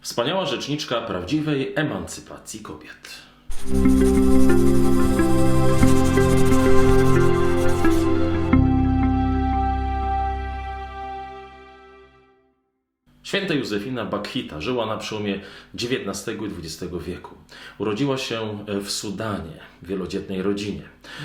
Wspaniała rzeczniczka prawdziwej emancypacji kobiet. Święta Józefina Bakhita żyła na przełomie XIX i XX wieku. Urodziła się w Sudanie, w wielodzietnej rodzinie.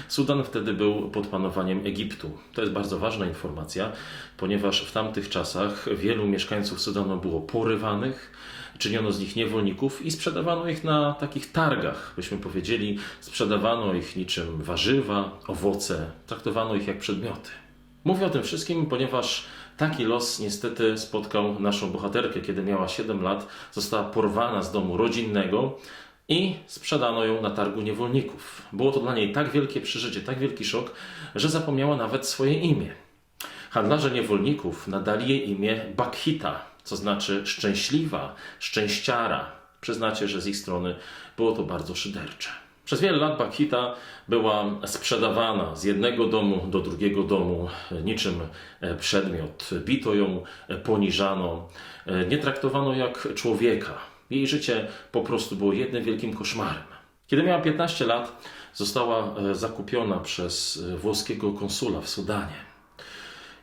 Sudan wtedy był pod panowaniem Egiptu. To jest bardzo ważna informacja, ponieważ w tamtych czasach wielu mieszkańców Sudanu było porywanych, czyniono z nich niewolników i sprzedawano ich na takich targach, byśmy powiedzieli, sprzedawano ich niczym warzywa, owoce, traktowano ich jak przedmioty. Mówię o tym wszystkim, ponieważ taki los niestety spotkał naszą bohaterkę, kiedy miała 7 lat, została porwana z domu rodzinnego i sprzedano ją na targu niewolników. Było to dla niej tak wielkie przeżycie, tak wielki szok, że zapomniała nawet swoje imię. Handlarze niewolników nadali jej imię Bakhita, co znaczy szczęśliwa, szczęściara. Przyznacie, że z ich strony było to bardzo szydercze. Przez wiele lat Bakhita była sprzedawana z jednego domu do drugiego domu, niczym e, przedmiot. Bito ją, poniżano, e, nie traktowano jak człowieka. Jej życie po prostu było jednym wielkim koszmarem. Kiedy miała 15 lat, została e, zakupiona przez włoskiego konsula w Sudanie.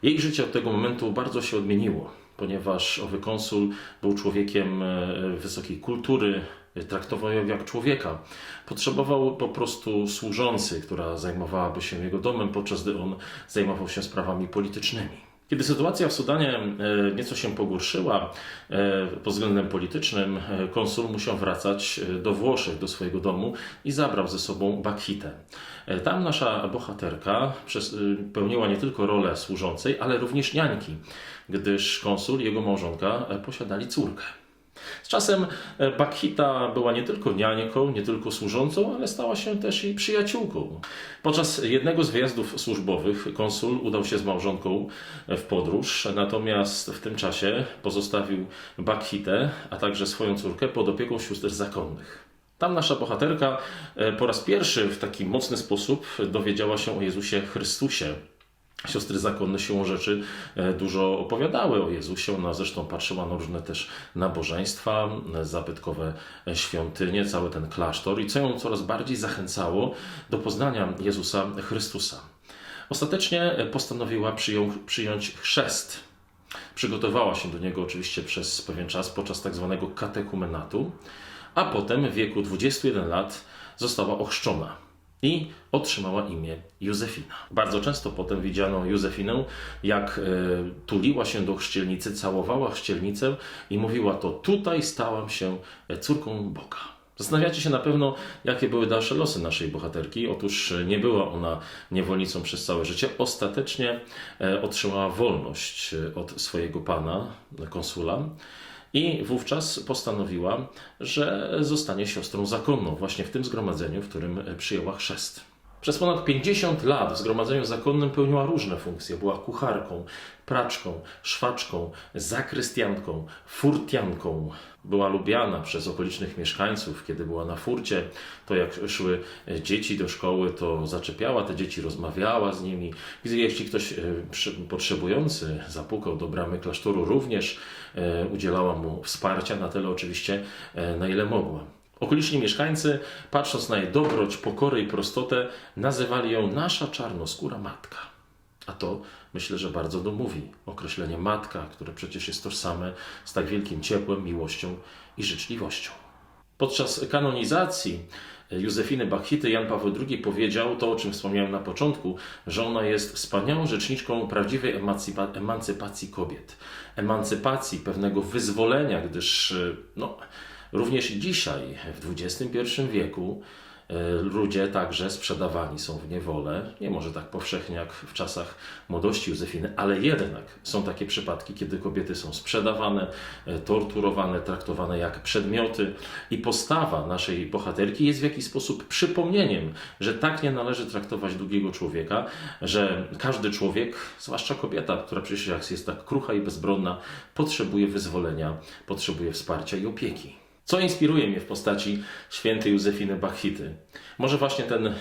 Jej życie od tego momentu bardzo się odmieniło, ponieważ owy konsul był człowiekiem wysokiej kultury, traktował ją jak człowieka. Potrzebował po prostu służącej, która zajmowałaby się jego domem, podczas gdy on zajmował się sprawami politycznymi. Kiedy sytuacja w Sudanie e, nieco się pogorszyła e, pod względem politycznym, e, konsul musiał wracać do Włoszech, do swojego domu i zabrał ze sobą Bakhitę. E, Tam nasza bohaterka pełniła nie tylko rolę służącej, ale również niańki, gdyż konsul i jego małżonka posiadali córkę. Z czasem e, Bakhita była nie tylko niańką, nie tylko służącą, ale stała się też i przyjaciółką. Podczas jednego z wyjazdów służbowych konsul udał się z małżonką w podróż, natomiast w tym czasie pozostawił Bakhitę, a także swoją córkę pod opieką sióstr zakonnych. Tam nasza bohaterka e, po raz pierwszy w taki mocny sposób dowiedziała się o Jezusie Chrystusie. Siostry zakonne siłą rzeczy e, dużo opowiadały o Jezusie. Ona zresztą patrzyła na różne też nabożeństwa, e, zabytkowe e, świątynie, cały ten klasztor i co ją coraz bardziej zachęcało do poznania Jezusa Chrystusa. Ostatecznie postanowiła przyją, przyjąć chrzest. Przygotowała się do niego oczywiście przez pewien czas podczas tak zwanego katekumenatu, a potem w wieku 21 lat została ochrzczona i otrzymała imię Józefina. Bardzo często potem widziano Józefinę, jak e, tuliła się do chrzcielnicy, całowała chrzcielnicę i mówiła to tutaj stałam się e, córką Boga. Zastanawiacie się na pewno, jakie były dalsze losy naszej bohaterki. Otóż e, nie była ona niewolnicą przez całe życie. Ostatecznie otrzymała wolność od swojego pana, konsula. I wówczas postanowiła, że zostanie siostrą zakonną właśnie w tym zgromadzeniu, w którym przyjęła chrzest. Przez ponad 50 lat w zgromadzeniu zakonnym pełniła różne funkcje. Była kucharką, praczką, szwaczką, zakrystianką, furtianką. Była lubiana przez okolicznych mieszkańców, kiedy była na furcie. To jak szły dzieci do szkoły, to zaczepiała te dzieci, rozmawiała z nimi. Jeśli ktoś e, potrzebujący zapukał do bramy klasztoru, również e, udzielała mu wsparcia na tyle oczywiście, e, na ile mogła. Okoliczni mieszkańcy, patrząc na jej dobroć, pokorę i prostotę, nazywali ją nasza czarnoskóra matka. A to myślę, że bardzo domówi określenie matka, które przecież jest tożsame z tak wielkim ciepłem, miłością i życzliwością. Podczas kanonizacji Józefiny Bakhity Jan Paweł II powiedział to, o czym wspomniałem na początku, że ona jest wspaniałą rzeczniczką prawdziwej emancypa- emancypacji kobiet. Emancypacji, pewnego wyzwolenia, gdyż no, również dzisiaj, w XXI wieku, y, ludzie także sprzedawani są w niewolę. Nie może tak powszechnie jak w czasach młodości Józefiny, ale jednak są takie przypadki, kiedy kobiety są sprzedawane, e, torturowane, traktowane jak przedmioty i postawa naszej bohaterki jest w jakiś sposób przypomnieniem, że tak nie należy traktować drugiego człowieka, że każdy człowiek, zwłaszcza kobieta, która przecież jest tak krucha i bezbronna, potrzebuje wyzwolenia, potrzebuje wsparcia i opieki. Co inspiruje mnie w postaci świętej Józefiny Bachity? Może właśnie ten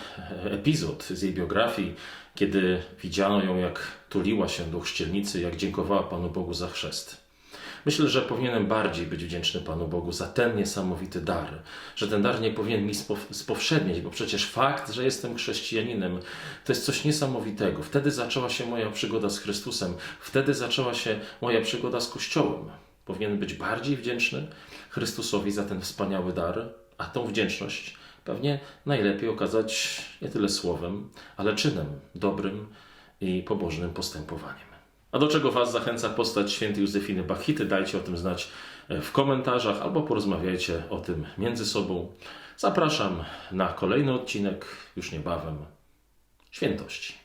epizod z jej biografii, kiedy widziano ją, jak tuliła się do chrzcielnicy, jak dziękowała Panu Bogu za chrzest. Myślę, że powinienem bardziej być wdzięczny Panu Bogu za ten niesamowity dar, że ten dar nie powinien mi spow- spowszednieć, bo przecież fakt, że jestem chrześcijaninem, to jest coś niesamowitego. Wtedy zaczęła się moja przygoda z Chrystusem, wtedy zaczęła się moja przygoda z Kościołem. Powinien być bardziej wdzięczny Chrystusowi za ten wspaniały dar, a tą wdzięczność pewnie najlepiej okazać nie tyle słowem, ale czynem dobrym i pobożnym postępowaniem. A do czego Was zachęca postać świętej Józefiny Bachity? Dajcie o tym znać e, w komentarzach albo porozmawiajcie o tym między sobą. Zapraszam na kolejny odcinek już niebawem. Świętości.